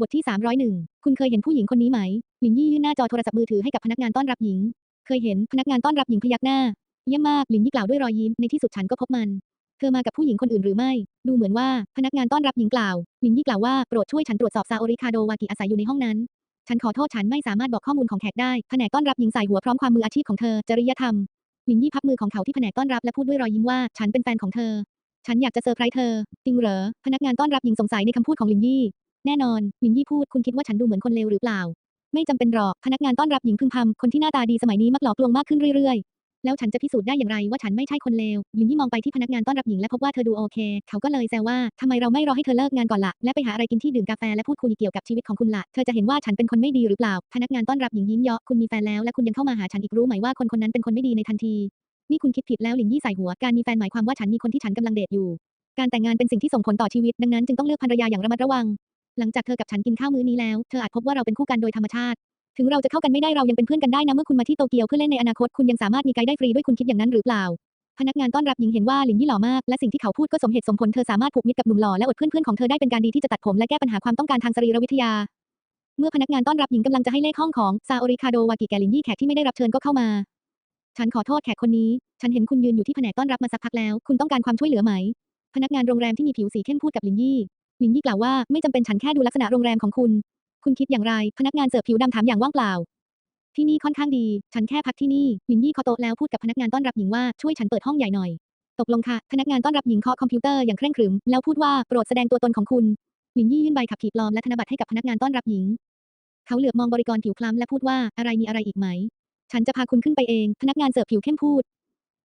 บทที่ 301 คุณเคยเห็นผู้หญิงคนนี้ไหม หลินยี่ยื่นหน้าจอโทรศัพท์มือถือให้กับพนักงานต้อนรับหญิง เคยเห็นพนักงานต้อนรับหญิงพยักหน้า เยี่ยมมาก หลินยี่กล่าวด้วยรอยยิ้ม ในที่สุดฉันก็พบมัน เธอมากับผู้หญิงคนอื่นหรือไม่ ดูเหมือนว่าพนักงานต้อนรับหญิงกล่าว หลินยี่กล่าวว่าโปรดช่วยฉันตรวจสอบซาโอริคาโดวากิอาศัยอยู่ในห้องนั้น ฉันขอโทษฉันไม่สามารถบอกข้อมูลของแขกได้ แผนกต้อนรับหญิงใสายหัวพร้อมความมืออาชีพของเธอ จริยธรรม หลินยี่พับมือของเขาที่แผนกต้อนรับและพูดด้วยรอยยิ้มว่าฉันเป็นแฟนของเธอ ฉันอยากจะเซอร์ไพรส์เธอ จริงเหรอ พนักงานต้อนรับหญิงสงสัยในคำพูดของหลินยี่ แน่นอนหลินยี่พูดคุณคิดว่าฉันดูเหมือนคนเลวหรือเปล่า ไม่จำเป็นหรอกพนักงานต้อนรับหญิงพึมพำคนที่หน้าตาดีสมัยนี้มักหลอกลวงมากขึ้นเรื่อยๆ แล้วฉันจะพิสูจน์ได้อย่างไรว่าฉันไม่ใช่คนเลวหลินยี่มองไปที่พนักงานต้อนรับหญิงและพบว่าเธอดูโอเค เขาก็เลยแซวว่าทำไมเราไม่รอให้เธอเลิกงานก่อนละและไปหาอะไรกินที่ดื่มกาแฟและพูดคุยเกี่ยวกับชีวิตของคุณละเธอจะเห็นว่าฉันเป็นคนไม่ดีหรือเปล่า พนักงานต้อนรับหญิงยิ้มเยาะคุณมีแฟนแล้วและคุณยังเข้ามาหาฉันอีกรู้ไหมว่าคนคนนั้นเป็นคนไม่ดีในทันทีนี่คุณคิดผิดแล้วหลินยี่ใส่หัวการมีแฟนหมายความว่าฉันมีคนที่ฉันกำลังเดทอยู่ การแต่งงานเป็นสิ่งที่ส่งผลต่อชีวิตดังนั้นจึงต้องเลือกภรรยาอย่างระมัดระวัง หลังจากเธอกับฉันกินข้าวมื้อนี้แล้ว เธออาจพบว่าเราเป็นคู่กันโดยธรรมชาติ ถึงเราจะเข้ากันไม่ได้เรายังเป็นเพื่อนกันได้นะเมื่อคุณมาที่โตเกียวเพื่อเล่นในอนาคตคุณยังสามารถมีไกด์ได้ฟรีด้วยคุณคิดอย่างนั้นหรือเปล่า พนักงานต้อนรับหญิงเห็นว่าหลินยี่หล่อมากและสิ่งที่เขาพูดก็สมเหตุสมผลเธอสามารถผูกมิตรกับหนุ่มหล่อและอดเพื่อนๆของเธอได้เป็นการดีที่จะตัดผมและแก้ปัญหาความต้องการทางสรีรวิทยา เมื่อพนักงานต้อนรับหญิงกำลังจะให้เลขห้องของซาโอริคาโดวากิแกลินยี่แขกที่ไม่ได้รับเชิญก็เข้ามาฉันขอโทษแขกคนนี้ ฉันเห็นคุณยืนอยู่ที่แผนกต้อนรับมาสักพักแล้ว คุณต้องการความช่วยเหลือไหม พนักงานโรงแรมที่มีผิวสีเข้มพูดกับลินยี่ ลินยี่กล่าวว่าไม่จำเป็นฉันแค่ดูลักษณะโรงแรมของคุณ คุณคิดอย่างไร พนักงานเสิร์ฟผิวดำถามอย่างว่างเปล่า ที่นี่ค่อนข้างดี ฉันแค่พักที่นี่ลินยี่เคาะโต๊ะแล้วพูดกับพนักงานต้อนรับหญิงว่าช่วยฉันเปิดห้องใหญ่หน่อย ตกลงค่ะ พนักงานต้อนรับหญิงเคาะคอมพิวเตอร์อย่างเคร่งครึมแล้วพูดว่าโปรดแสดงตัวตนของคุณลินยี่ยื่นใบขับขี่ปลอมและธนบัตรให้กับพนักงานต้อนรับหญิง เขาเหลือบมองบริกรผิวคล้ำและพูดว่าอะไรมีอะไรอีกไหม ฉันจะพาคุณขึ้นไปเอง พนักงานเสิร์ฟผิวเข้มพูด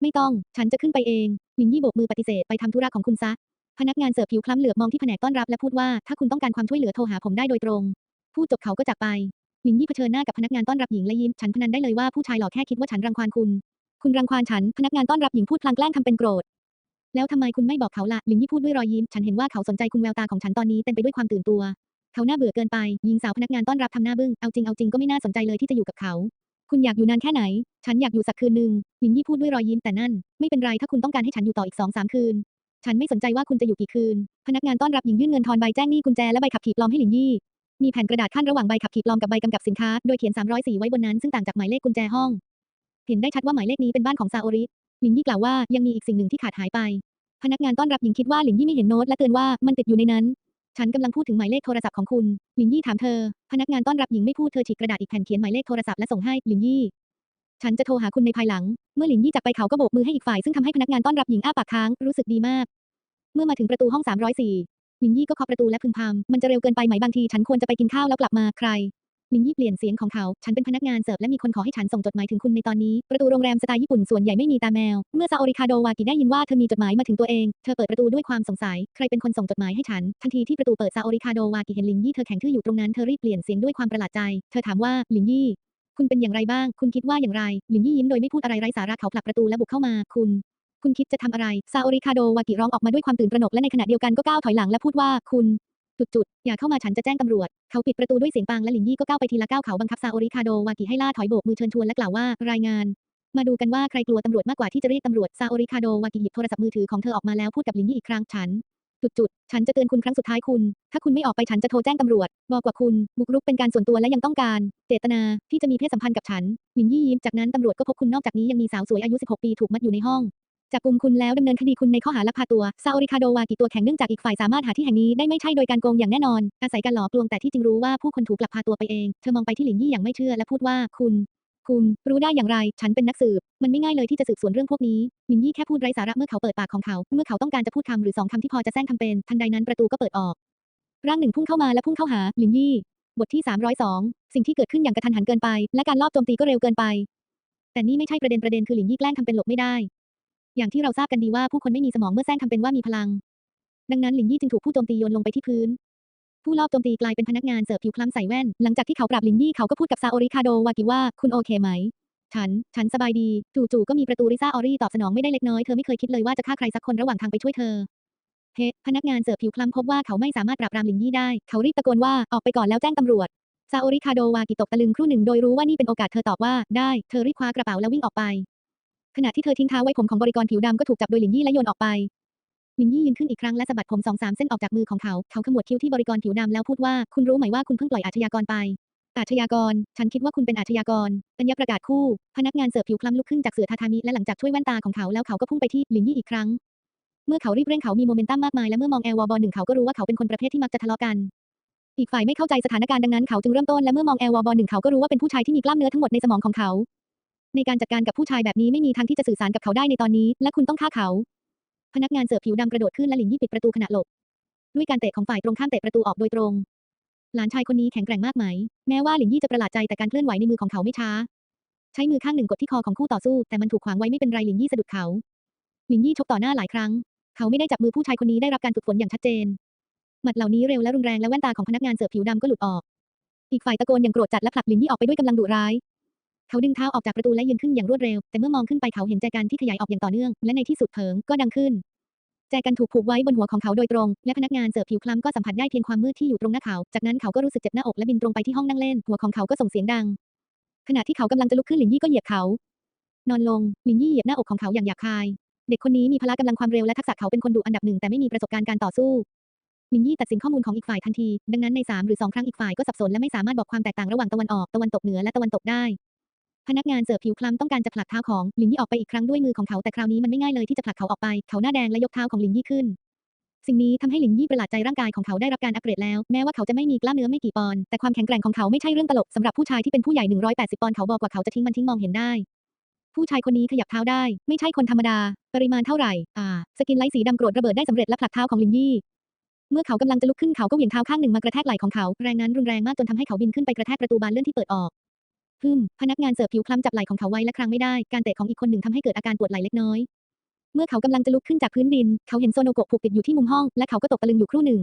ไม่ต้อง ฉันจะขึ้นไปเองลินยี่โบกมือปฏิเสธไปทำธุระของคุณซะ พนักงานเสิร์ฟผิวคล้ำเหลือบมองที่แผนกต้อนรับและพูดว่า ถ้าคุณต้องการความช่วยเหลือโทรหาผมได้โดยตรง พูดจบเขาก็จากไปลินยี่เผชิญหน้ากับพนักงานต้อนรับหญิงและยิ้ม ฉันพนันได้เลยว่าผู้ชายหล่อแค่คิดว่าฉันรังควานคุณ คุณรังควานฉัน พนักงานต้อนรับหญิงพูดพลางแกล้งทำเป็นโกรธ แล้วทำไมคุณไม่บอกเขาล่ะลินยี่พูดด้วยรอยยิ้ม ฉันเห็นว่าเขาสนใจคุณแววตาของฉันตอนนี้เต็มไปด้วยความตื่นตัว เขาหน้าเบื่อเกินไป หญิงสาวพนักงานต้อนรับทำหน้าบึ้ง เอาจริงเอาจริงก็ไม่น่าสนใจเลยที่จะอยู่กับเขา คุณอยากอยู่นานแค่ไหน ฉันอยากอยู่สักคืนหนึ่งลินยี่พูดด้วยรอยยิ้มแต่นั่น ไม่เป็นไรถ้าคุณต้องการให้ฉันอยู่ต่ออีกสองสามคืน ฉันไม่สนใจว่าคุณจะอยู่กี่คืน พนักงานต้อนรับหญิงยื่นเงินทอนใบแจ้งหนี้กุญแจและใบขับขี่ปลอมให้หลินยี่ มีแผ่นกระดาษขั้นระหว่างใบขับขี่ปลอมกับใบกำกับสินค้า โดยเขียน 304 ไว้บนนั้นซึ่งต่างจากหมายเลขกุญแจห้อง เห็นได้ชัดว่าหมายเลขนี้เป็นบ้านของซาโอริ หลินยี่กล่าวว่ายังมีอีกสิ่งหนึ่งที่ขาดหายไป พนักงานต้อนรับหญิงคิดว่าหลินยี่ไม่เห็นโน้ตและเตือนว่ามันติดอยู่ในนั้น ฉันกำลังพูดถึงหมายเลขโทรศัพท์ของคุณ หลินยี่ถามเธอ พนักงานต้อนรับหญิงไม่พูดเธอฉีกกระดาษอีกแผ่นเขียนหมายเลขโทรศัพท์และส่งให้หลินยี่ ฉันจะโทรหาคุณในภายหลัง เมื่อหลินยี่จากไปเขาก็โบกมือให้อีกฝ่ายซึ่งทำให้พนักงานต้อนรับหญิงอ้าปากค้างรู้สึกดีมาก เมื่อมาถึงประตูห้อง 304 หลินยี่ก็เคาะประตูและพึมพำมันจะเร็วเกินไปไหมบางทีฉันควรจะไปกินข้าวแล้วกลับมาใครหลินยี่เปลี่ยนเสียงของเขา ฉันเป็นพนักงานเสิร์ฟและมีคนขอให้ฉันส่งจดหมายถึงคุณในตอนนี้ ประตูโรงแรมสไตล์ญี่ปุ่นส่วนใหญ่ไม่มีตาแมว เมื่อซาโอริคาโดวากิได้ยินว่าเธอมีจดหมายมาถึงตัวเอง เธอเปิดประตูด้วยความสงสัย ใครเป็นคนส่งจดหมายให้ฉัน ทันทีที่ประตูเปิดซาโอริคาโดวากิเห็นหลินยี่เธอแข็งทื่ออยู่ตรงนั้น เธอรีบเปลี่ยนเสียงด้วยความประหลาดใจ เธอถามว่าหลินยี่ คุณเป็นอย่างไรบ้าง คุณคิดว่าอย่างไร หลินยี่ยิ้มโดยไม่พูดอะไรไร้สาระเขาผลักประตูและบุกเข้ามา คุณ คุณคิดจะทำอะไร ซาโอริคาโดวากิร้องออกมาด้วยความตื่นตระหนกและในขณะเดียวกันก็ก้าวถอยหลังและพูดว่า คุณจุดๆอย่าเข้ามาฉันจะแจ้งตำรวจ เขาปิดประตูด้วยเสียงปังและหลินยี่ก็ก้าวไปทีละก้าวเขาบังคับซาโอริคาโดวากิให้ล่าถอยโบกมือเชิญชวนและกล่าวว่ารายงาน มาดูกันว่าใครกลัวตำรวจมากกว่าที่จะเรียกตำรวจซาโอริคาโดวากิหยิบโทรศัพท์มือถือของเธอออกมาแล้วพูดกับหลินยี่อีกครั้งฉัน จุดๆ ฉันจะเตือนคุณครั้งสุดท้ายคุณ ถ้าคุณไม่ออกไปฉันจะโทรแจ้งตำรวจ บอกว่าคุณ บุกรุกเป็นการส่วนตัวและยังต้องการ เจตนาที่จะมีเพศสัมพันธ์กับฉันหลินยี่ยิ้มจากนั้นตำรวจก็พบคุณนอกจากนี้ยังมีสาวสวยอายุ 16 ปีถูกมัดอยู่ในห้อง จับกุมคุณแล้วดำเนินคดีคุณในข้อหาลักพาตัว ซาโอริคาโดวากิตัวแข็งเนื่องจากอีกฝ่ายสามารถหาที่แห่งนี้ได้ไม่ใช่โดยการโกงอย่างแน่นอน อาศัยการหลอกลวงแต่ที่จริงรู้ว่าผู้คนถูกลักพาตัวไปเอง เธอมองไปที่หลินยี่อย่างไม่เชื่อและพูดว่าคุณ คุณรู้ได้อย่างไร ฉันเป็นนักสืบ มันไม่ง่ายเลยที่จะสืบสวนเรื่องพวกนี้หลินยี่แค่พูดไร้สาระเมื่อเขาเปิดปากของเขา เมื่อเขาต้องการจะพูดคำหรือสองคำที่พอจะแซงทำเป็น ทันใดนั้นประตูก็เปิดออก ร่างหนึ่งพุ่งเข้ามาและพุ่งเข้าหาหลินยี่ บทที่ 302 สิ่งที่เกิดขึ้นอย่างกระทันหันเกินไป และการลอบโจมตีก็เร็วเกินไป แต่นี่ไม่ใช่ประเด็นประเด็นคือหลินยี่แกล้งทำเป็นหลบไม่ได้ อย่างที่เราทราบกันดีว่าผู้คนไม่มีสมองเมื่อแซงทำเป็นว่ามีพลัง ดังนั้นหลินยี่จึงถูกผู้โจมตีโยนลงไปที่พื้น ผู้ลอบโจมตีกลายเป็นพนักงานเสิร์ฟผิวคล้ำใส่แว่น หลังจากที่เขาปราบลินยี่เขาก็พูดกับซาโอริคาโดวากิว่า คุณโอเคไหม ฉัน ฉันสบายดี จู่ๆก็มีประตูริซ่าออรี่ตอบสนองไม่ได้เล็กน้อย เธอไม่เคยคิดเลยว่าจะฆ่าใครสักคนระหว่างทางไปช่วยเธอเฮพนักงานเสิร์ฟผิวคล้ำพบว่าเขาไม่สามารถปราบปรามลินยี่ได้ เขารีบตะโกนว่าออกไปก่อนแล้วแจ้งตำรวจซาโอริคาโดวากิตกตะลึงครู่หนึ่งโดยรู้ว่านี่เป็นโอกาสเธอตอบว่าได้เธอรีบคว้ากระเป๋าแล้ววิ่งออกไปขณะที่เธอทิ้งเท้าไว้ผมของบริกรผิวดำก็ถูกจับโดยหลินยี่และโยนออกไป หลินยี่ยืนขึ้นอีกครั้งและสะบัดผมสองสามเส้นออกจากมือของเขา เขาขมวดคิ้วที่บริกรผิวดำแล้วพูดว่า คุณรู้ไหมว่าคุณเพิ่งปล่อยอาชญากรไป อาชญากร ฉันคิดว่าคุณเป็นอาชญากรอัญญประกาศคู่ พนักงานเสิร์ฟผิวคล้ำลุกขึ้นจากเสื่อทาทามิและหลังจากช่วยแว่นตาของเขาแล้วเขาก็พุ่งไปที่ลินยี่อีกครั้ง เมื่อเขารีบเร่งเขามีโมเมนตัมมากมายและเมื่อมองแอลวอบอลหนึ่งเขาก็รู้ว่าเขาเป็นคนประเภทที่มักจะทะเลาะกัน อีกฝ่ายไม่เข้าใจสถานการณ์ดังนั้นเขาจึงเริ่มต้นและเมื่อมองแอลวอบอลหนึ่งเขาก็รู้ว่าเป็นผู้ชายที่มีกล้ามเนื้อทั้งหมดในสมองของเขา ในการจัดการกับผู้ชายแบบนี้ไม่มีทางที่จะสื่อสารกับเขาได้ในตอนนี้ และคุณต้องฆ่าเขา พนักงานเสิร์ฟผิวดำกระโดดขึ้นและหลินยี่ปิดประตูขณะหลบ ด้วยการเตะของฝ่ายตรงข้ามเตะประตูออกโดยตรง หลานชายคนนี้แข็งแกร่งมากไหม แม้ว่าหลินยี่จะประหลาดใจแต่การเคลื่อนไหวในมือของเขาไม่ช้า ใช้มือข้างหนึ่งกดที่คอของคู่ต่อสู้ แต่มันถูกขวางไว้ไม่เป็นไรหลินยี่สะดุดเขาหลินยี่ชกต่อหน้าหลายครั้ง เขาไม่ได้จับมือผู้ชายคนนี้ได้รับการฝึกฝนอย่างชัดเจนหมัดเหล่านี้เร็วและรุนแรงและแว่นตาของพนักงานเสิร์ฟผิวดำก็หลุดออก อีกฝ่ายตะโกนอย่างโกรธจัดและผลักหลินยี่ออกไปด้วยกำลังดุร้าย เขาดึงเท้าออกจากประตูและยืนขึ้นอย่างรวดเร็ว แต่เมื่อมองขึ้นไปเขาเห็นแจกันที่ขยายออกอย่างต่อเนื่อง และในที่สุดเผิงก็ดังขึ้น แจกันถูกผูกไว้บนหัวของเขาโดยตรง และพนักงานเสิร์ฟผิวคล้ำก็สัมผัสได้เพียงความมืดที่อยู่ตรงหน้าเขา จากนั้นเขาก็รู้สึกเจ็บหน้าอกและบินตรงไปที่ห้องนั่งเล่น หัวของเขาก็ส่งเสียงดัง ขณะที่เขากำลังจะลุกขึ้นหลินยี่ก็เหยียบเขา นอนลง หลินยี่เหยียบหน้าอกของเขาอย่างหยาบคาย เด็กคนนี้มีพละกำลังความเร็วและทักษะเขาเป็นคนดุอันดับหนึ่งแต่ไม่มีประสบการณ์การต่อสู้ลินยี่ตัดสินข้อมูลของอีกฝ่ายทันที ดังนั้นใน 3 หรือ 2 ครั้งอีกฝ่ายก็สับสนและไม่สามารถบอกความแตกต่างระหว่างตะวันออก ตะวันตกเหนือและตะวันตกได้ พนักงานเสิร์ฟผิวคล้ำต้องการจะผลักเท้าของลินยี่ออกไปอีกครั้งด้วยมือของเขาแต่คราวนี้มันไม่ง่ายเลยที่จะผลักเขาออกไป เขาหน้าแดงและยกเท้าของลินยี่ขึ้น สิ่งนี้ทำให้หลินยี่ประหลาดใจร่างกายของเขาได้รับการอัปเกรดแล้ว แม้ว่าเขาจะไม่มีกล้ามเนื้อไม่กี่ปอนด์แต่ความแข็งแกร่งของเขาไม่ใช่เรื่องตลกสำหรับผู้ชายที่เป็นผู้ใหญ่180ปอนด์เขาบอกว่าเขาจะทิ้งมันทิ้งมองเห็นได้ผู้ชายคนนี้ขยับเท้าได้ ไม่ใช่คนธรรมดา ปริมาณเท่าไหร่ อ่า สกินไลท์สีดำโกรธระเบิดได้สำเร็จและผลักเท้าของลินยี่ เมื่อเขากำลังจะลุกขึ้นเขาก็เหวี่ยงเท้าข้างหนึ่งมากระแทกไหล่ของเขา แรงนั้นรุนแรงมากจนทำให้เขาบินขึ้นไปกระแทกประตูบานเลื่อนที่เปิดออก ฮึมพนักงานเสิร์ฟผิวคล้ำจับไหล่ของเขาไว้และครั้งไม่ได้ การเตะของอีกคนหนึ่งทำให้เกิดอาการปวดไหล่เล็กน้อย เมื่อเขากำลังจะลุกขึ้นจากพื้นดิน เขาเห็นโซโนโกะผูกติดอยู่ที่มุมห้อง และเขาก็ตกตะลึงอยู่ครู่หนึ่ง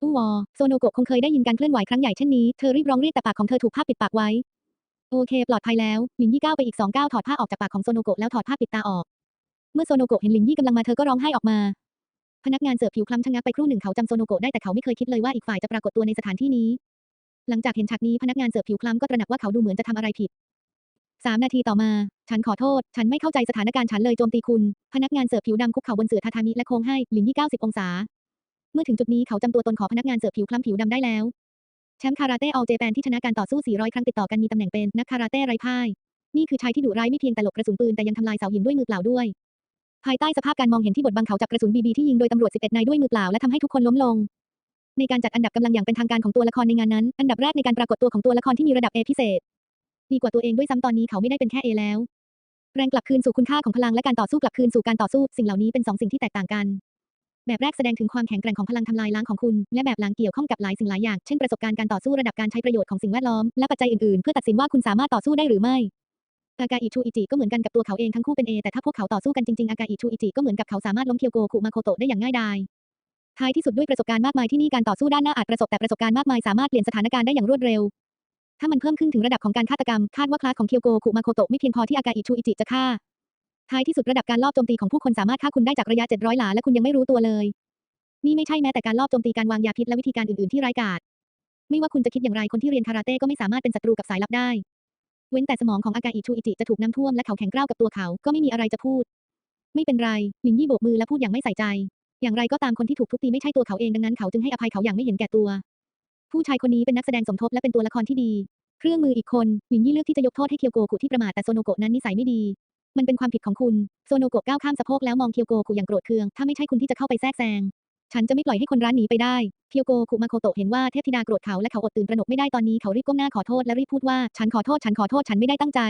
อู้วอโซโนโกะคงเคยได้ยินการเคลื่อนไหวครั้งใหญ่เช่นนี้ เธอรีบร้องเรียกแต่ปากของเธอถูกผ้าปิดปากไว้ โอเค ปลอดภัยแล้วหลินยี่ก้าวไปอีกสองก้าวถอดผ้าออกจากปากของโซโนโกะแล้วถอดผ้าปิดตาออก เมื่อโซโนโกะเห็นหลินยี่กำลังมาเธอก็ร้องไห้ออกมา พนักงานเสิร์ฟผิวคล้ำชะงักไปครู่หนึ่งเขาจำโซโนโกะได้แต่เขาไม่เคยคิดเลยว่าอีกฝ่ายจะปรากฏตัวในสถานที่นี้ หลังจากเห็นฉากนี้พนักงานเสิร์ฟผิวคล้ำก็ตระหนักว่าเขาดูเหมือนจะทำอะไรผิดสามนาทีต่อมา ฉันขอโทษ ฉันไม่เข้าใจสถานการณ์ฉันเลยโจมตีคุณ พนักงานเสิร์ฟผิวดำคุกเข่าบนเสื่อทาทามิและโค้งให้หลินยี่90องศา เมื่อถึงจุดนี้เขาจำตัวตนขอพนักงานเสิร์ฟผิวคล้ำผิวดำได้แล้ว แชมป์คาราเต้ออลเจแปนที่ชนะการต่อสู้ 400 ครั้งติดต่อกันมีตำแหน่งเป็นนักคาราเต้ไร้พ่าย นี่คือชายที่ดุร้ายไม่เพียงแต่หลบกระสุนปืนแต่ยังทำลายเสาหินด้วยมือเปล่าด้วย ภายใต้สภาพการมองเห็นที่บดบังเขาจับกระสุนบีบีที่ยิงโดยตำรวจ11นายด้วยมือเปล่าและทำให้ทุกคนล้มลง ในการจัดอันดับกำลังอย่างเป็นทางการของตัวละครในงานนั้น อันดับแรกในการปรากฏตัวของตัวละครที่มีระดับ A พิเศษดีกว่าตัวเองด้วยซ้ำตอนนี้เขาไม่ได้เป็นแค่ A แล้ว แรงกลับคืนสู่คุณค่าของพลังและการต่อสู้กลับคืนสู่การต่อสู้ สิ่งเหล่านี้เป็นสองสิ่งที่แตกต่างกัน แบบแรกแสดงถึงความแข็งแกร่งของพลังทำลายล้างของคุณ และแบบหลังเกี่ยวข้องกับหลายสิ่งหลายอย่าง เช่นประสบการณ์การต่อสู้ระดับการใช้ประโยชน์ของสิ่งแวดล้อมและปัจจัยอื่นๆ เพื่อตัดสินว่าคุณสามารถต่อสู้ได้หรือไม่อากาอิชูอิจิก็เหมือนกันกับตัวเขาเองทั้งคู่เป็นเอแต่ถ้าพวกเขาต่อสู้กันจริงๆอากาอิชูอิจิก็เหมือนกับเขาสามารถล้มเคียวโกคุมาโคโตะได้อย่างง่ายดาย ท้ายที่สุดด้วยประสบการณ์มากมายที่นี่การต่อสู้ด้านหน้าอาจประสบแต่ประสบการณ์มากมายสามารถเปลี่ยนสถานการณ์ได้อย่างรวดเร็ว ถ้ามันเพิ่มขึ้นถึงระดับของการฆาตกรรม คาดว่าคลาสของเคียวโกคุมาโคโตะไม่เพียงพอที่อากาอิชูอิจิจะฆ่า ท้ายที่สุดระดับการลอบโจมตีของผู้คนสามารถฆ่าคุณได้จากระยะ 700 หลาและคุณยังไม่รู้ตัวเลย นี่ไม่ใช่แม้แต่การลอบโจมตีการวางยาพิษและวิธีการอื่นๆที่ร้ายกาจ ไม่ว่าคุณจะคิดอย่างไรคนที่เรียนคาราเต้ก็ไม่สามารถเป็นศัตรูกับสายลับได้ เว้นแต่สมองของอากาอิชูอิจิจะถูกน้ำท่วมและเขาแข็งกร้าวกับตัวเขาก็ไม่มีอะไรจะพูด ไม่เป็นไรลินยี่โบกมือและพูดอย่างไม่ใส่ใจ อย่างไรก็ตามคนที่ถูกทุบตีไม่ใช่ตัวเขาเองดังนั้นเขาจึงให้อภัยเขาอย่างไม่เห็นแก่ตัว ผู้ชายคนนี้เป็นนักแสดงสมทบและเป็นตัวละครที่ดี เครื่องมืออีกคนหลินยี่เลือกที่จะยกโทษให้เคียวโกกุที่ประมาทแต่โซโนโกะนั้นนิสัยไม่ดี มันเป็นความผิดของคุณโซโนโกะก้าวข้ามสะโพกแล้วมองเคียวโกกุอย่างโกรธเคือง ถ้าไม่ใช่คุณที่จะเข้าไปแทรกแซงฉันจะไม่ปล่อยให้คนร้านหนีไปได้ เคียวโกคุมาโคโตะเห็นว่าเทพธิดาโกรธเขาและเขาอดตื่นตระหนกไม่ได้ตอนนี้เขารีบก้มหน้าขอโทษและรีบพูดว่า ฉันขอโทษ ฉันขอโทษ ฉันไม่ได้ตั้งใจ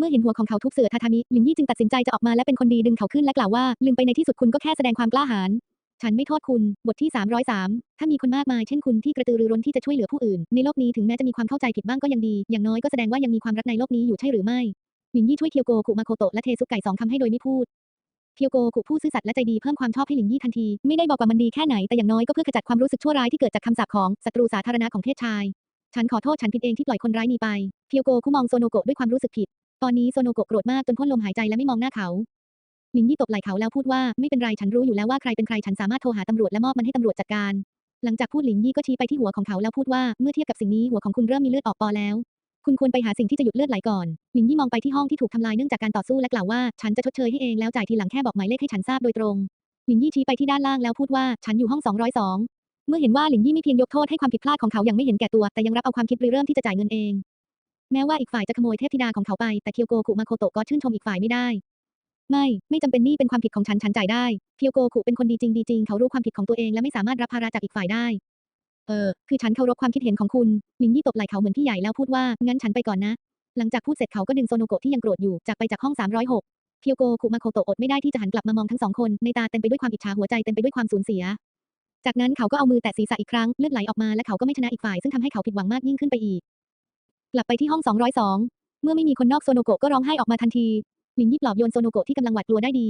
เมื่อเห็นหัวของเขาทุบเสือทาทามิลินยี่จึงตัดสินใจจะออกมาและเป็นคนดีดึงเขาขึ้นและกล่าวว่า ลืมไปในที่สุดคุณก็แค่แสดงความกล้าหาญฉันไม่โทษคุณ บทที่ 303 ถ้ามีคนมากมายเช่นคุณที่กระตือรือร้นที่จะช่วยเหลือผู้อื่น ในโลกนี้ถึงแม้จะมีความเข้าใจผิดบ้างก็ยังดี อย่างน้อยก็แสดงว่ายังมีความรักในโลกนี้อยู่ใช่หรือไม่หลินยี่ช่วยเคียวโกคุมาโคโตะและเทซุกไก่สองคำให้โดยไม่พูด เคียวโกคุผู้ซื่อสัตย์และใจดีเพิ่มความชอบให้หลินยี่ทันที ไม่ได้บอกว่ามันดีแค่ไหนแต่อย่างน้อยก็เพื่อขจัดความรู้สึกชั่วร้ายที่เกิดจากคำสาปของศัตรูสาธารณะของเพศชาย ฉันขอโทษฉันผิดเองที่ปล่อยคนร้ายหนีไป เคียวโกคุมองโซโนโกะด้วยความรู้สึกผิด ตอนนี้โซโนโกะโกรธมากจนพ่นลมหายใจและไม่มองหน้าเขาหลินยี่ตบไหล่เขาแล้วพูดว่าไม่เป็นไรฉันรู้อยู่แล้วว่าใครเป็นใครฉันสามารถโทรหาตำรวจและมอบมันให้ตำรวจจัดการ หลังจากพูดหลินยี่ก็ชี้ไปที่หัวของเขาแล้วพูดว่าเมื่อเทียบกับสิ่งนี้หัวของคุณเริ่มมีเลือดออกปอแล้ว คุณควรไปหาสิ่งที่จะหยุดเลือดไหลก่อนหลินยี่มองไปที่ห้องที่ถูกทำลายเนื่องจากการต่อสู้และกล่าวว่าฉันจะชดเชยให้เองแล้วจ่ายทีหลังแค่บอกหมายเลขให้ฉันทราบโดยตรงลินยี่ชี้ไปที่ด้านล่างแล้วพูดว่าฉันอยู่ห้อง202เมื่อเห็นว่าหลินยี่ไม่เพียงยกโทษให้ความผิดพลาดของเขาอย่างไม่เห็นแก่ตัวแต่ยังรับเอาความคิดริเริ่มที่จะจ่ายเงินเอง แม้ว่าอีกฝ่ายจะขโมยเทพธิดาของเขาไป แต่เคียวโกคุมาโคโตะก็ชื่นชมอีกฝ่ายไม่ได้ ไม่ ไม่จำเป็นนี่เป็นความผิดของฉันฉันจ่ายได้ เคียวโกคุเป็นคนดีจริงดีจริงเขารู้ความผิดของตัวเองและไม่สามารถรับภาระจากอีกฝ่ายได้ เออ คือฉันเคารพความคิดเห็นของคุณ ลินยี่ตบไหล่เขาเหมือนพี่ใหญ่แล้วพูดว่า งั้นฉันไปก่อนนะ หลังจากพูดเสร็จเขาก็ดึงโซโนโกะที่ยังโกรธอยู่จากไปจากห้อง 306 เคียวโกคุมาโคโตะอดไม่ได้ที่จะหันกลับมามองทั้งสองคนในตาเต็มไปด้วยความอิจฉาหัวใจเต็มไปด้วยความสูญเสียจากนั้นเขาก็เอามือแตะศีรษะอีกครั้งเลือดไหลออกมาและเขาก็ไม่ชนะอีกฝ่ายซึ่งทำให้เขาผิดหวังมากยิ่งขึ้นไปอีก กลับไปที่ห้อง 202 เมื่อไม่มีคนนอกโซโนโกะก็ร้องไห้ออกมาทันที หลินยี่ปลอบโยนโซโนโกะที่กำลังหวาดกลัวได้ดี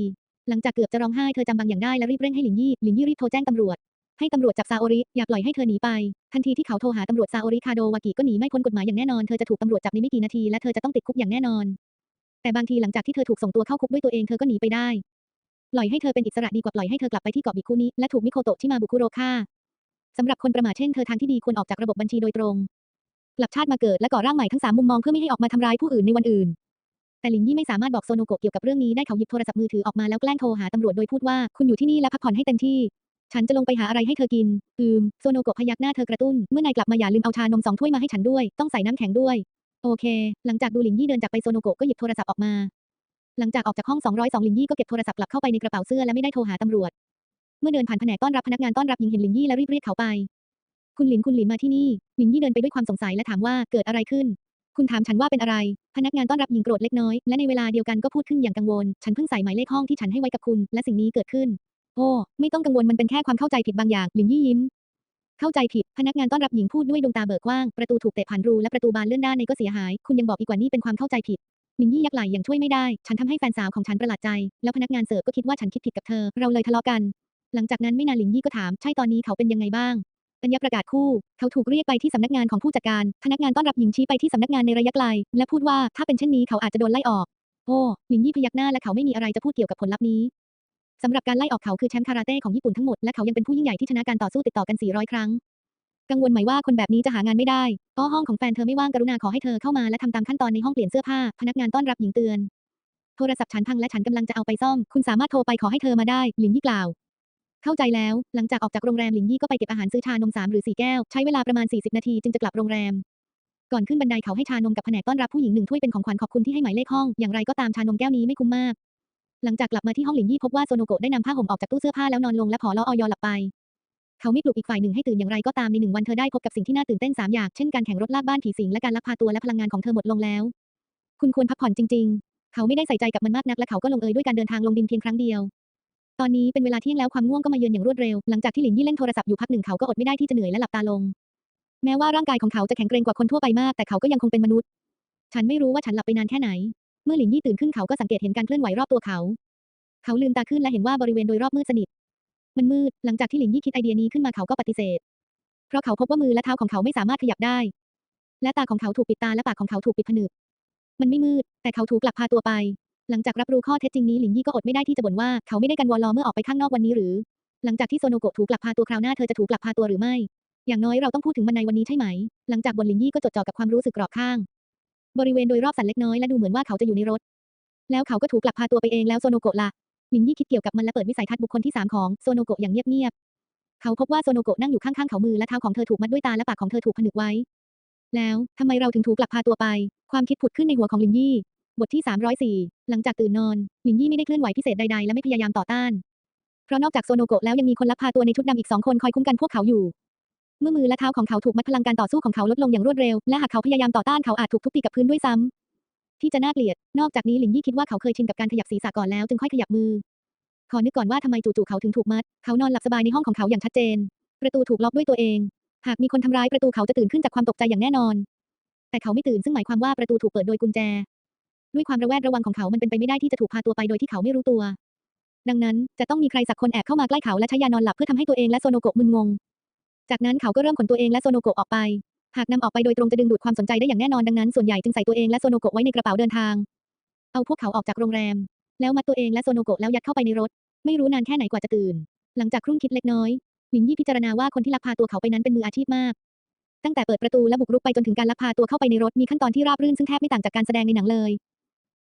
หลังจากเกือบจะร้องไห้เธอจำบางอย่างได้และรีบเร่งให้หลินยี่ หลินยี่รีบโทรแจ้งตำรวจ ให้ตำรวจจับซาโอริ อย่าปล่อยให้เธอหนีไป ทันทีที่เขาโทรหาตำรวจซาโอริคาโดวากิก็หนีไม่พ้นกฎหมายอย่างแน่นอน เธอจะถูกตำรวจจับในไม่กี่นาทีและเธอจะต้องติดคุกอย่างแน่นอน แต่บางทีหลังจากที่เธอถูกส่งตัวเข้าคุกด้วยตัวเองเธอก็หนีไปได้ ปล่อยให้เธอเป็นอิสระดีกว่าปล่อยให้เธอกลับไปที่เกาะบิคุนิและถูกมิโคโตะที่มาบุคุโรฆ่าสำหรับคนประมาทเช่นเธอทางที่ดีควรออกจากระบบบัญชีโดยตรง กลับชาติมาเกิดและก่อร่างใหม่ทั้งสามมุมมองเพื่อไม่ให้ออกมาทำร้ายผู้อื่นในวันอื่น แต่ลินยี่ไม่สามารถบอกโซโนโกะเกี่ยวกับเรื่องนี้ได้เขาหยิบโทรศัพท์มือถือออกมาแล้วแกล้งโทรหาตำรวจโดยพูดว่าคุณอยู่ที่นี่และพักผ่อนให้เต็มที่ ฉันจะลงไปหาอะไรให้เธอกิน อืม โซโนโกะพยักหน้าเธอกระตุ้น เมื่อนายกลับมาอย่าลืมเอาชานมสองถ้วยมาให้ฉันด้วย ต้องใส่น้ำแข็งด้วย โอเค หลังจากดูลินยี่เดินจากไปโซโนโกะก็หยิบโทรศัพท์ออกมา หลังจากออกจากห้อง 202 ลินยี่ก็เก็บโทรศัพท์กลับเข้าไปในกระเป๋าเสื้อและไม่ได้โทรหาตำรวจ เมื่อเดินผ่านแผนกต้อนรับพนักงานต้อนรับหญิงเห็นลินยี่และรีบเรียกเขาไป คุณหลินคุณหลินมาที่นี่ หลินยี่เดินไปด้วยความสงสัยและถามว่าเกิดอะไรขึ้น คุณถามฉันว่าเป็นอะไร พนักงานต้อนรับหญิงโกรธเล็กน้อย และในเวลาเดียวกันก็พูดขึ้นอย่างกังวล ฉันเพิ่งใส่หมายเลขห้องที่ฉันให้ไว้กับคุณ และสิ่งนี้เกิดขึ้น โอ้ ไม่ต้องกังวลมันเป็นแค่ความเข้าใจผิดบางอย่าง หลินยี่ยิ้ม เข้าใจผิด พนักงานต้อนรับหญิงพูดด้วยดวงตาเบิกกว้าง ประตูถูกเตะผ่านรูและประตูบานเลื่อนด้านในก็เสียหาย คุณยังบอกอีกว่านี่เป็นความเข้าใจผิดลินยี่ยักไหลอย่างช่วยไม่ได้ ฉันทำให้แฟนสาวของฉันประหลาดใจ แล้วพนักงานเสิร์ฟก็คิดว่าฉันคิดผิดกับเธอ เราเลยทะเลาะกัน หลังจากนั้นไม่นานลินยี่ก็ถาม ใช่ตอนนี้เขาเป็นยังไงบ้าง ปัญญาประกาศคู่ เขาถูกเรียกไปที่สำนักงานของผู้จัดการ พนักงานต้อนรับหญิงชี้ไปที่สำนักงานในระยะไกล และพูดว่าถ้าเป็นเช่นนี้เขาอาจจะโดนไล่ออก โอ้หลินยี่พยักหน้าและเขาไม่มีอะไรจะพูดเกี่ยวกับผลลัพธ์นี้สำหรับการไล่ออกเขาคือแชมป์คาราเต้ของญี่ปุ่นทั้งหมดและเขายังเป็นผู้ยิ่งใหญ่ที่ชนะการต่อสู้ติดต่อกัน 400 ครั้ง กังวลไหมว่าคนแบบนี้จะหางานไม่ได้อ้อห้องของแฟนเธอไม่ว่างกรุณาขอให้เธอเข้ามาและทำตามขั้นตอนในห้องเปลี่ยนเสื้อผ้า พนักงานต้อนรับหญิงเตือน โทรศัพท์ฉันพังและฉันกำลังจะเอาไปซ่อม คุณสามารถโทรไปขอให้เธอมาได้ ลินยี่กล่าว เข้าใจแล้ว หลังจากออกจากโรงแรมหลินยี่ก็ไปเก็บอาหารซื้อชานมสามหรือสี่แก้ว ใช้เวลาประมาณ 40 นาทีจึงจะกลับโรงแรม ก่อนขึ้นบันไดเขาให้ชานมกับแผนกต้อนรับผู้หญิงหนึ่งถ้วยเป็นของขวัญขอบคุณที่ให้หมายเลขห้อง อย่างไรก็ตามชานมแก้วนี้ไม่คุ้มมาก หลังจากกลับมาที่ห้องหลินยี่พบว่าโซโนโกะได้นำผ้าห่มออกจากตู้เสื้อผ้าแล้วนอนลงและผอลอออหลับไป เขาไม่ปลุกอีกฝ่ายหนึ่งให้ตื่นอย่างไรก็ตามในหนึ่งวันเธอได้พบกับสิ่งที่น่าตื่นเต้นสามอย่าง เช่นการแข่งรถลากบ้านผีสิงและการลักพาตัวและพลังงานของเธอหมดลงแล้ว คุณควรพักผ่อนจริง ๆ เขาไม่ได้ใส่ใจกับมันมากนักและเขาก็ลงเอยด้วยการเดินทางลงดินเพียงครั้งเดียว ตอนนี้เป็นเวลาเที่ยงแล้วความง่วงก็มาเยือนอย่างรวดเร็ว หลังจากที่หลินยี่เล่นโทรศัพท์อยู่พักหนึ่งเขาก็อดไม่ได้ที่จะเหนื่อยและหลับตาลง แม้ว่าร่างกายของเขาจะแข็งแกร่งกว่าคนทั่วไปมาก แต่เขาก็ยังคงเป็นมนุษย์ ฉันไม่รู้ว่าฉันหลับไปนานแค่ไหน เมื่อหลินยี่ตื่นขึ้นเขาก็สังเกตเห็นการเคลื่อนไหวรอบตัวเขา เขาลืมตาขึ้นและเห็นว่าบริเวณโดยรอบมืดสนิท มันมืด หลังจากที่หลินยี่คิดไอเดียนี้ขึ้นมาเขาก็ปฏิเสธ เพราะเขาพบว่ามือและเท้าของเขาไม่สามารถขยับได้ และตาของเขาถูกปิดตาและปากของเขาถูกปิดผนึก มันไม่มืด แต่เขาถูกลักพาตัวไป หลังจากรับรู้ข้อเท็จจริงนี้หลินยี่ก็อดไม่ได้ที่จะบ่นว่าเขาไม่ได้กันวอลลอเมื่อออกไปข้างนอกวันนี้หรือ หลังจากที่โซโนโกะถูกลักพาตัวคราวหน้าเธอจะถูกลักพาตัวหรือไม่ อย่างน้อยเราต้องพูดถึงมันในวันนี้ใช่ไหม หลังจากบ่นหลินยี่ก็จดจ่อกับความรู้สึกกรอบข้าง บริเวณโดยรอบสั่นเล็กน้อยและดูเหมือนว่าเขาจะอยู่ในรถ แล้วเขาก็ถูกลักพาตัวไปเองแล้วโซโนโกะล่ะหลินยี่คิดเกี่ยวกับมันและเปิดวิสัยทัศน์บุคคลที่สามของโซโนโกะอย่างเงียบๆเขาพบว่าโซโนโกะนั่งอยู่ข้างๆเขามือและเท้าของเธอถูกมัดด้วยตาและปากของเธอถูกผนึกไว้แล้วทำไมเราถึงถูกลักพาตัวไป ความคิดผุดขึ้นในหัวของลินยี่ บทที่ 304 หลังจากตื่นนอนลินยี่ไม่ได้เคลื่อนไหวพิเศษใดๆ และไม่พยายามต่อต้าน เพราะนอกจากโซโนโกะแล้วยังมีคนลักพาตัวในชุดดำอีกสองคนคอยคุ้มกันพวกเขาอยู่ เมื่อมือและเท้าของเขาถูกมัดพลังการต่อสู้ของเขาลดลงอย่างรวดเร็ว และหากเขาพยายามต่อต้านเขาอาจถูกทุบตีกับพื้นด้วยซ้ำที่จะน่าเกลียด นอกจากนี้ลินยี่คิดว่าเขาเคยชินกับการขยับศีรษะก่อนแล้วจึงค่อยขยับมือ ขอนึกก่อนว่าทำไมจู่ๆเขาถึงถูกมัด เขานอนหลับสบายในห้องของเขาอย่างชัดเจน ประตูถูกล็อกด้วยตัวเอง หากมีคนทำร้ายประตูเขาจะตื่นขึ้นจากความตกใจอย่างแน่นอน แต่เขาไม่ตื่นซึ่งหมายความว่าประตูถูกเปิดโดยกุญแจ ด้วยความระแวดระวังของเขามันเป็นไปไม่ได้ที่จะถูกพาตัวไปโดยที่เขาไม่รู้ตัว ดังนั้นจะต้องมีใครสักคนแอบเข้ามาใกล้เขาและใช้ยานอนหลับเพื่อทำให้ตัวเองและโซโนโกะมึนงง จากนั้นเขาก็เริ่มขนตัวเองและโซโนโกะออกไป หากนำออกไปโดยตรงจะดึงดูดความสนใจได้อย่างแน่นอนดังนั้นส่วนใหญ่จึงใส่ตัวเองและโซโนโกะไว้ในกระเป๋าเดินทาง เอาพวกเขาออกจากโรงแรม แล้วมัดตัวเองและโซโนโกะแล้วยัดเข้าไปในรถ ไม่รู้นานแค่ไหนกว่าจะตื่น หลังจากครุ่งคิดเล็กน้อยหลินยี่พิจารณาว่าคนที่ลักพาตัวเขาไปนั้นเป็นมืออาชีพมาก ตั้งแต่เปิดประตูและบุกรุกไปจนถึงการลักพาตัวเข้าไปในรถมีขั้นตอนที่ราบรื่นซึ่งแทบไม่ต่างจากการแสดงในหนังเลย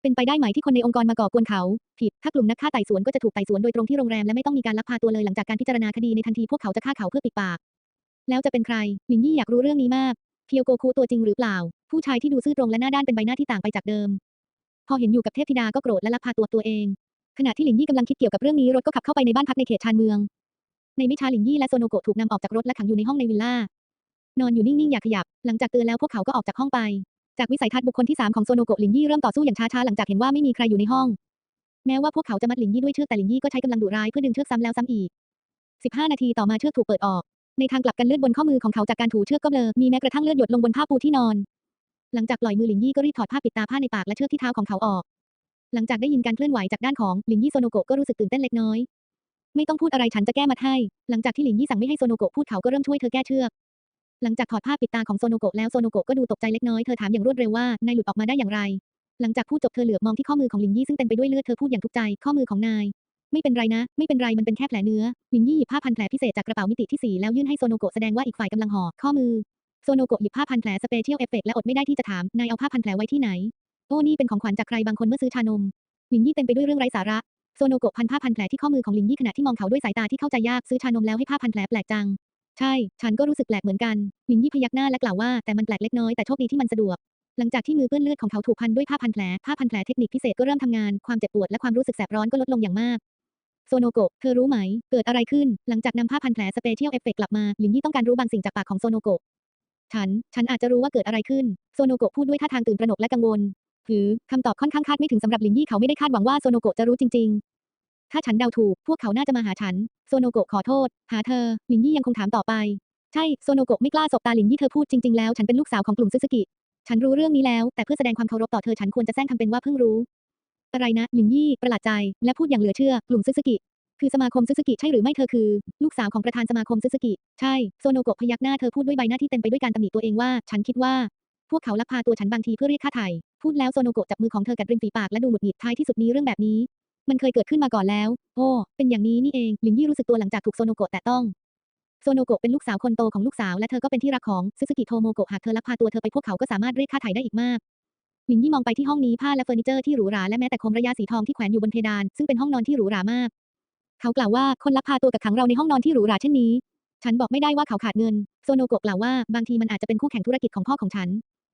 เป็นไปได้ไหมที่คนในองค์กรมาก่อกวนเขา ผิด ถ้ากลุ่มนักฆ่าไต่สวนก็จะถูกไต่สวนโดยตรงที่โรงแรมและไม่ต้องมีการลักพาตัวเลยหลังจากการพิจารณาคดีในทันทีพวกเขาจะฆ่าเขาเพื่อปิดปาก แล้วจะเป็นใครลินยี่อยากรู้เรื่องนี้มากเคียวโกคุตัวจริงหรือเปล่า ผู้ชายที่ดูซื่อตรงและหน้าด้านเป็นใบหน้าที่ต่างไปจากเดิม พอเห็นอยู่กับเทพธิดาก็โกรธและลักพาตัวตัวเอง ขณะที่หลินยี่กำลังคิดเกี่ยวกับเรื่องนี้รถก็ขับเข้าไปในบ้านพักในเขตชานเมือง ในไม่ช้าหลินยี่และโซโนโกะถูกนำออกจากรถและขังอยู่ในห้องในวิลล่านอนอยู่นิ่งๆอย่าขยับ หลังจากเตือนแล้วพวกเขาก็ออกจากห้องไป จากวิสัยทัศน์บุคคลที่สามของโซโนโกะหลินยี่เริ่มต่อสู้อย่างช้าๆหลังจากเห็นว่าไม่มีใครอยู่ในห้อง แม้ว่าพวกเขาจะมัดหลินยี่ด้วยเชือกแต่หลินยี่ก็ใช้กำลังดุร้ายเพื่อดึงเชือกซ้ำแล้วซ้ำอีก 15 นาทีต่อมาเชือกถูกเปิดออก ในทางกลับกันเลือดบนข้อมือของเขาจากการถูเชือกก็เบลอมีแม้กระทั่งเลือดหยดลงบนผ้าปูที่นอน หลังจากปล่อยมือหลินยี่ก็รีบถอดผ้าปิดตาผ้าในปากและเชือกที่เท้าของเขาออก หลังจากได้ยินการเคลื่อนไหวจากด้านของหลินยี่โซโนโกะก็รู้สึกตื่นเต้นเล็กน้อย ไม่ต้องพูดอะไรฉันจะแก้มัดให้ หลังจากที่หลินยี่สั่งไม่ให้โซโนโกะพูดเขาก็เริ่มช่วยเธอแก้เชือก หลังจากถอดผ้าปิดตาของโซโนโกะแล้วโซโนโกะก็ดูตกใจเล็กน้อยเธอถามอย่างรวดเร็วว่านายหลุดออกมาได้อย่างไร หลังจากพูดจบเธอเหลือบมองที่ข้อมือของหลินยี่ซึ่งเต็มไปด้วยเลือดเธอพูดอย่างทุกข์ใจข้อมือของนาย ไม่เป็นไรนะ ไม่เป็นไรมันเป็นแค่แผลเนื้อหลินยี่หยิบผ้าพันแผลพิเศษจากกระเป๋ามิติที่สี่แล้วยื่นให้โซโนโกะแสดงว่าอีกฝ่ายกำลังห่อข้อมือโซโนโกะหยิบผ้าพันแผลสเปเชียลเอฟเฟกต์และอดไม่ได้ที่จะถามนายเอาผ้าพันแผลไว้ที่ไหนโอ้นี่เป็นของขวัญจากใครบางคนเมื่อซื้อชานมหลินยี่เต็มไปด้วยเรื่องไร้สาระโซโนโกะพันผ้าพันแผลที่ข้อมือของลินยี่ขณะที่มองเขาด้วยสายตาที่เข้าใจยากซื้อชานมแล้วให้ผ้าพันแผลแปลกจัง ใช่ ฉันก็รู้สึกแปลกเหมือนกันหลินยี่พยักหน้าและกล่าวว่าแต่มันแปลกเล็กน้อยแต่โชคดีที่มันสะดวก หลังจากที่มือเปื้อนเลือดของเขาถูกพันด้วยผ้าพันแผล ผ้าพันแผลเทคนิคพิเศษก็เริ่มทำงาน ความเจ็บปวดและความรู้สึกแสบร้อนก็ลดลงอย่างมาก โซโนโกะ เธอรู้ไหม เกิดอะไรขึ้น หลังจากนำผ้าพันแผลสเปเชียลเอฟเฟกต์กลับมาหลินยี่ต้องการรู้บางสิ่งจากปากของโซโนโกะ ฉัน ฉันอาจจะรู้ว่าเกิดอะไรขึ้น โซโนโกะพูดด้วยท่าทางตื่นตระหนกและกังวล หือคำตอบค่อนข้างคาดไม่ถึงสำหรับลินยี่เขาไม่ได้คาดหวังว่าโซโนโกะจะรู้จริง ถ้าฉันเดาถูก พวกเขาน่าจะมาหาฉัน โซโนโกะขอโทษ หาเธอหลินยี่ยังคงถามต่อไป ใช่ โซโนโกะไม่กล้าสบตาหลินยี่เธอพูดจริงๆแล้ว ฉันเป็นลูกสาวของกลุ่มซึซึกิ ฉันรู้เรื่องนี้แล้ว แต่เพื่อแสดงความเคารพต่อเธอฉันควรจะแซงทำเป็นว่าเพิ่งรู้ อะไรนะหลินยี่ ประหลาดใจ และพูดอย่างเหลือเชื่อ กลุ่มซึซึกิ คือสมาคมซึซึกิใช่หรือไม่เธอคือ ลูกสาวของประธานสมาคมซึซึกิ ใช่ โซโนโกะพยักหน้าเธอพูดด้วยใบหน้าที่เต็มไปด้วยการตำหนิตัวเองว่า ฉันคิดว่า พวกเขาลักพาตัวฉันบางทีเพื่อเรียกค่าไถ่พูดแล้วโซโนโกะจับมือของเธอกัดริมฝีปากและดูหงุดหงิดท้ายที่สุดนี้เรื่องแบบนี้ มันเคยเกิดขึ้นมาก่อนแล้ว โอ้ เป็นอย่างนี้นี่เอง หลินยี่รู้สึกตัวหลังจากถูกโซโนโกะแตะต้อง โซโนโกะเป็นลูกสาวคนโตของลูกสาวและเธอก็เป็นที่รักของซึซึกิโทโมโกะหากเธอลักพาตัวเธอไปพวกเขาก็สามารถเรียกค่าไถ่ได้อีกมาก หลินยี่มองไปที่ห้องนี้ผ้าและเฟอร์นิเจอร์ที่หรูหราและแม้แต่โคมระยะสีทองที่แขวนอยู่บนเพดาน ซึ่งเป็นห้องนอนที่หรูหรามาก เขากล่าวว่าคนลักพาตัวกับขังเราในห้องนอนที่หรูหราเช่นนี้ ฉันบอกไม่ได้ว่าเขาขาดเงิน โซโนโกะกล่าวว่าบางทีมันอาจจะเป็นคู่แข่งธุรกิจของพ่อของฉัน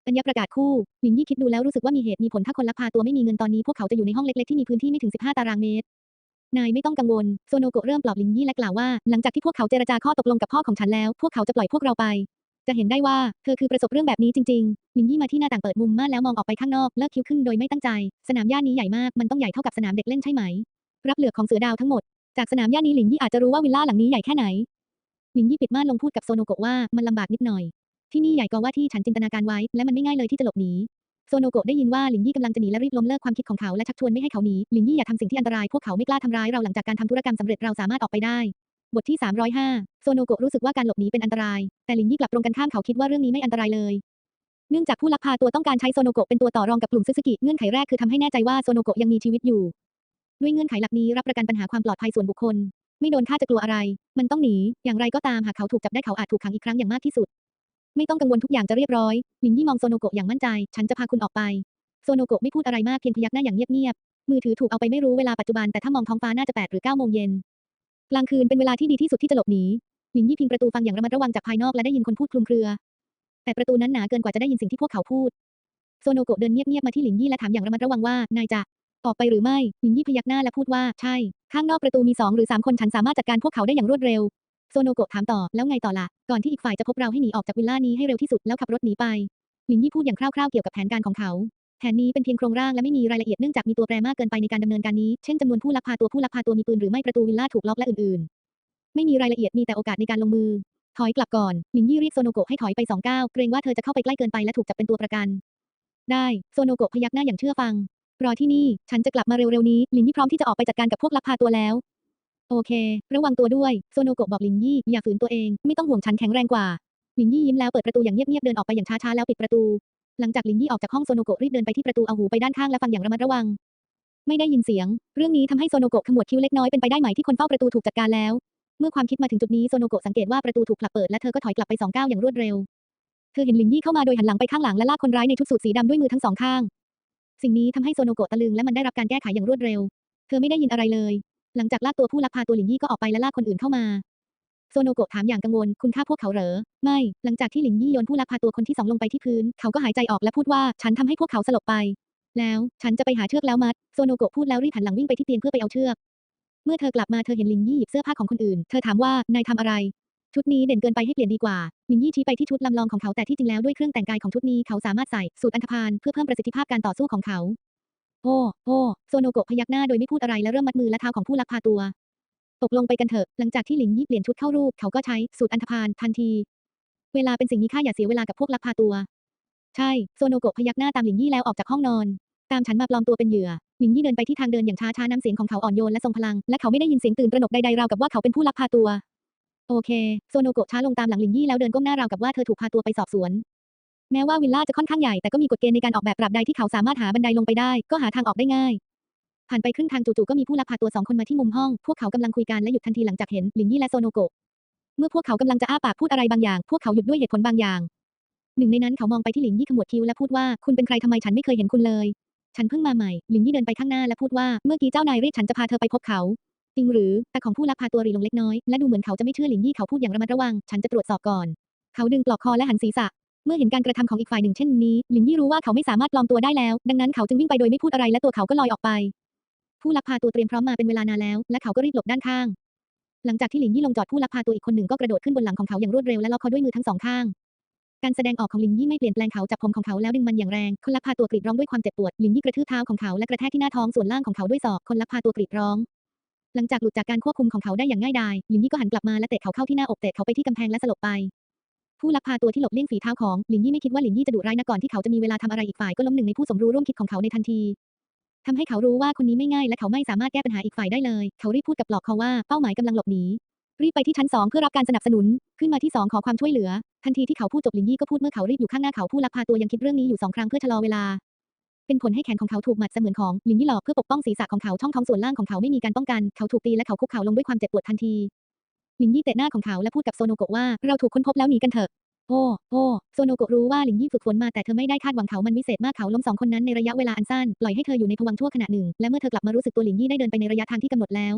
ปัญญาประกาศคู่หลินยี่คิดดูแล้วรู้สึกว่ามีเหตุมีผลถ้าคนลักพาตัวไม่มีเงินตอนนี้พวกเขาจะอยู่ในห้องเล็กๆที่มีพื้นที่ไม่ถึง 15 ตารางเมตร นายไม่ต้องกังวล โซโนโกะเริ่มปลอบหลินยี่และกล่าวว่า หลังจากที่พวกเขาเจรจาข้อตกลงกับพ่อของฉันแล้ว พวกเขาจะปล่อยพวกเราไป จะเห็นได้ว่าเธอคือประสบเรื่องแบบนี้จริงๆหลินยี่มาที่หน้าต่างเปิดมุมม่านแล้วมองออกไปข้างนอกเลิกคิ้วขึ้นโดยไม่ตั้งใจ สนามหญ้านี้ใหญ่มากมันต้องใหญ่เท่ากับสนามเด็กเล่นใช่ไหม รับเหลือของเสือดาวทั้งหมด จากสนามหญ้านี้หลินยี่อาจจะรู้ว่าวิลล่าหลังนี้ใหญ่แค่ไหนหลินยี่ปิดม่านลงพูดกับโซโนโกะว่ามันลำบากนิดหน่อย ที่นี่ใหญ่กว่าว่าที่ฉันจินตนาการไว้ และมันไม่ง่ายเลยที่จะหลบหนีโซโนโกะได้ยินว่าหลินยี่กำลังจะหนีและรีบล้มเลิกความคิดของเขาและชักชวนไม่ให้เขาหนีหลินยี่อย่าทำสิ่งที่อันตรายพวกเขาไม่กล้าทำร้ายเราหลังจากการทำธุรกรรมสำเร็จเราสามารถออกไปได้ บทที่ 305 โซโนโกะรู้สึกว่าการหลบหนีเป็นอันตราย แต่หลินยี่กลับตรงกันข้ามเขาคิดว่าเรื่องนี้ไม่อันตรายเลยเนื่องจากผู้ลักพาตัวต้องการใช้โซโนโกะเป็นตัวต่อรองกับกลุ่มซึซึกิเงื่อนไขแรกคือทำให้แน่ใจว่าโซโนโกะยังมีชีวิตอยู่ ด้วยเงื่อนไขหลักนี้รับประกันปัญหาความปลอดภัยส่วนบุคคล ไม่โดนฆ่าจะกลัวอะไร มันต้องหนี อย่างไรก็ตามหากเขาถูกจับได้เขาอาจถูกขังอีกครั้งอย่างมากที่สุด ไม่ต้องกังวลทุกอย่างจะเรียบร้อยหลินยี่มองโซโนโกะอย่างมั่นใจ ฉันจะพาคุณออกไป โซโนโกะไม่พูดอะไรมากเพียงพยักหน้าอย่างเงียบๆ มือถือถูกเอาไปไม่รู้เวลาปัจจุบันแต่ถ้ามองท้องฟ้าน่าจะ8หรือ9โมงเย็น กลางคืนเป็นเวลาที่ดีที่สุดที่จะหลบหนีหลินยี่พิงประตูฟังอย่างระมัดระวังจากภายนอกและได้ยินคนพูดคลุมเครือ แต่ประตูนั้นหนาเกินกว่าจะได้ยินสิ่งที่พวกเขาพูด โซโนโกะเดินเงียบๆมาที่หลินยี่และถามอย่างระมัดระวังว่านายจะออกไปหรือไม่หลินยี่พยักหน้าและพูดว่า ใช่ ข้างนอกประตูมีสองหรือสามคนฉันสามารถจัดการพวกเขาได้อย่างรวดเร็ว โซโนโกะถามต่อ แล้วไงต่อล่ะ ก่อนที่อีกฝ่ายจะพบเราให้หนีออกจากวิลล่านี้ให้เร็วที่สุดแล้วขับรถหนีไป ลินยี่พูดอย่างคร่าวๆเกี่ยวกับแผนการของเขา แผนนี้เป็นเพียงโครงร่างและไม่มีรายละเอียดเนื่องจากมีตัวแปรมากเกินไปในการดำเนินการนี้ เช่นจำนวนผู้ลักพาตัวผู้ลักพาตัวมีปืนหรือไม่ประตูวิลล่าถูกล็อกและอื่นๆ ไม่มีรายละเอียดมีแต่โอกาสในการลงมือ ถอยกลับก่อน ลินยี่เรียกโซโนโกะให้ถอยไปสองก้าวเกรงว่าเธอจะเข้าไปใกล้เกินไปและถูกจับเป็นตัวประกัน ได้โซโนโกะพยักหน้าอย่างเชื่อฟังรอที่นี่ ฉันจะกลับมาเร็วๆนี้ ลินยี่พร้อมที่จะออกไปจัดการกับพวกลักพาตัวแล้ว โอเค ระวังตัวด้วย โซโนโกะบอกลินยี่ อย่าฝืนตัวเอง ไม่ต้องห่วงฉันแข็งแรงกว่า ลินยี่ยิ้มแล้วเปิดประตูอย่างเงียบๆ เดินออกไปอย่างช้าๆ แล้วปิดประตู หลังจากลินยี่ออกจากห้องโซโนโกะรีบเดินไปที่ประตูเอาหูไปด้านข้างและฟังอย่างระมัดระวัง ไม่ได้ยินเสียง เรื่องนี้ทำให้โซโนโกะขมวดคิ้วเล็กน้อยเป็นไปได้ไหมที่คนเฝ้าประตูถูกจัดการแล้ว เมื่อความคิดมาถึงจุดนี้โซโนโกะสังเกตว่าประตูถูกผลักเปิดและเธอก็ถอยกลับไปสองก้าวอย่างรวดเร็ว เธอเห็นลินยี่เข้ามาโดยหันหลังไปข้างหลังและลากคนร้ายในชุดสูทสีดำด้วยมือทั้งสองข้าง สิ่งนี้ทำให้โซโนโกะตะลึงและมันได้รับการแก้ไขอย่างรวดเร็ว เธอไม่ได้ยินอะไรเลย หลังจากลากตัวผู้ลักพาตัวหลินยี่ก็ออกไปและลากคนอื่นเข้ามาโซโนโกะถามอย่างกังวล คุณฆ่าพวกเขาเหรอ ไม่ หลังจากที่หลินยี่โยนผู้ลักพาตัวคนที่สองลงไปที่พื้น เขาก็หายใจออกและพูดว่า ฉันทำให้พวกเขาสลบไป แล้ว ฉันจะไปหาเชือกแล้วมัด โซโนโกะพูดแล้วรีบหันหลังวิ่งไปที่เตียงเพื่อไปเอาเชือก เมื่อเธอกลับมาเธอเห็นหลินยี่หยิบเสื้อผ้าของคนอื่น เธอถามว่า นายทำอะไร ชุดนี้เด่นเกินไปให้เปลี่ยนดีกว่า หลินยี่ชี้ไปที่ชุดลำลองของเขาแต่ที่จริงแล้วด้วยเครื่องแต่งกายของชุดนี้เขาสามารถใส่สูตรอันธพาลเพื่อเพิ่มประสิทธิภาพการต่อสู้ของเขา โอ้โอ้โซโนโกะพยักหน้าโดยไม่พูดอะไรและเริ่มมัดมือและเท้าของผู้ลักพาตัว ตกลงไปกันเถอะ หลังจากที่หลินยี่เปลี่ยนชุดเข้ารูป เขาก็ใช้สูตรอันธพาลทันที เวลาเป็นสิ่งมีค่าอย่าเสียเวลากับพวกลักพาตัว ใช่ โซโนโกะพยักหน้าตามหลินยี่แล้วออกจากห้องนอน ตามฉันมาปลอมตัวเป็นเหยื่อ หลินยี่เดินไปที่ทางเดินอย่างช้าช้าน้ำเสียงของเขาอ่อนโยนและทรงพลัง และเขาไม่ได้ยินเสียงตื่นตระหนกใดๆราวกับว่าเขาเป็นผู้ลักพาตัว โอเค โซโนโกะช้าลงตามหลังหลินยี่แล้วเดินก้มหน้าราวกับว่าเธอถูกพาตัวไปสอบสวน แม้ว่าวิลล่าจะค่อนข้างใหญ่แต่ก็มีกฎเกณฑ์ในการออกแบบตราบใดที่เขาสามารถหาบันไดลงไปได้ ก็หาทางออกได้ง่าย ผ่านไปครึ่งทางจู่ๆก็มีผู้ลักพาตัวสองคนมาที่มุมห้อง พวกเขากำลังคุยกันและหยุดทันทีหลังจากเห็นลินยี่และโซโนโกะเมื่อพวกเขากำลังจะอ้าปากพูดอะไรบางอย่าง พวกเขาหยุดด้วยเหตุผลบางอย่าง หนึ่งในนั้นเขามองไปที่ลินยี่ขมวดคิ้วและพูดว่าคุณเป็นใครทำไมฉันไม่เคยเห็นคุณเลย ฉันเพิ่งมาใหม่ลินยี่เดินไปข้างหน้าและพูดว่าเมื่อกี้เจ้านายเรียกฉันจะพาเธอไปพบเขาจริงหรือแต่ของผู้ลักพาตัวรีลงเล็กน้อยและดูเหมือนเขาจะไม่เชื่อหลินยี่เขาพูดอย่างระมัดระวัง ฉันจะตรวจสอบก่อน เขาดึงปลอกคอและหันศีรษะ เมื่อเห็นการกระทำของอีกฝ่ายหนึ่งเช่นนี้ หลินยี่รู้ว่าเขาไม่สามารถปลอมตัวได้แล้ว ดังนั้นเขาจึงวิ่งไปโดยไม่พูดอะไรและตัวเขาก็ลอยออกไป ผู้ลักพาตัวเตรียมพร้อมมาเป็นเวลานานแล้ว และเขาก็รีบหลบด้านข้าง หลังจากที่หลินยี่ลงจอดผู้ลักพาตัวอีกคนหนึ่งก็กระโดดขึ้นบนหลังของเขาอย่างรวดเร็วและล็อกคอด้วยมือทั้งสองข้าง การแสดงออกของหลินยี่ไม่เปลี่ยนแปลงเขาจับผมของเขาแล้วดึงมันอย่างแรงคนลักพาตัวกรีดร้องด้วยความเจ็บปวดหลินยี่กระทืบเท้าของเขาและกระแทกที่หน้าท้องส่วนล่างของเขาด้วยศอกคนลักพาตัวกรีดร้องหลังจากหลุดจากการควบคุมของเขาได้อย่างง่ายดาย หลินยี่ก็หันกลับมาและเตะเขาเข้าที่หน้าอกเตะเขาไปที่กำแพงและสลบไป ผู้ลักพาตัวที่หลบเลี่ยงฝีเท้าของหลินยี่ไม่คิดว่าหลินยี่จะดุร้ายนักก่อนที่เขาจะมีเวลาทำอะไรอีกฝ่ายก็ล้มหนึ่งในผู้สมรู้ร่วมคิดของเขาในทันทีทำให้เขารู้ว่าคนนี้ไม่ง่ายและเขาไม่สามารถแก้ปัญหาอีกฝ่ายได้เลย เขารีบพูดกับปลอกคอว่าเป้าหมายกำลังหลบหนีรีบไปที่ชั้นสองเพื่อรับการสนับสนุน ขึ้นมาที่สองขอความช่วยเหลือ ทันทีที่เขาพูดจบหลินยี่ก็พูดเมื่อเขารีบอยู่ข้างหน้าเขาผู้ลักพาตัวยังคิดเรื่องนี้อยู่สองครั้งเพื่อชะลอเวลา เป็นผลให้แขนของเขาถูกหมัดเสมือนของหลินยี่หลอกเพื่อปกป้องศีรษะของเขาช่องท้องส่วนล่างของเขาไม่มีการป้องกัน เขาถูกตีและเขาคุกเข่าลงด้วยความเจ็บปวดทันที ลินยี่เตะหน้าของเขาและพูดกับโซโนโกะว่าเราถูกค้นพบแล้วหนีกันเถอะโอ้ โอ้ โซโนโกะรู้ว่าหลินยี่ฝึกฝนมาแต่เธอไม่ได้คาดหวังเขามันวิเศษมากเขาล้มสองคนนั้นในระยะเวลาอันสั้น ปล่อยให้เธออยู่ในภวังชั่วขณะหนึ่ง และเมื่อเธอกลับมารู้สึกตัวหลินยี่ได้เดินไปในระยะทางที่กำหนดแล้ว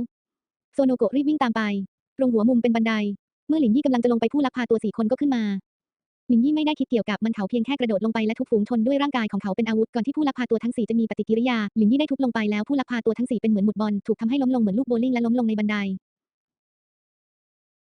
โซโนโกะรีบวิ่งตามไป ตรงหัวมุมเป็นบันได เมื่อหลินยี่กำลังจะลงไปผู้ลักพาตัวสี่คนก็ขึ้นมา หลินยี่ไม่ได้คิดเกี่ยวกับมันเขาเพียงแค่กระโดดลงไปและทุบฝูงชนด้วยร่างกายของเขาเป็นอาวุธก่อนที่ผู้ลักพาตัวทั้งสี่จะมีปฏิกิริยา หลินยี่ได้ทุบลงไปแล้วผู้ลักพาตัวทั้งสี่เป็นเหมือนหมุดบอลถูกทำให้ล้มลงเหมือนลูกโบลิ่งและล้มลงในบันได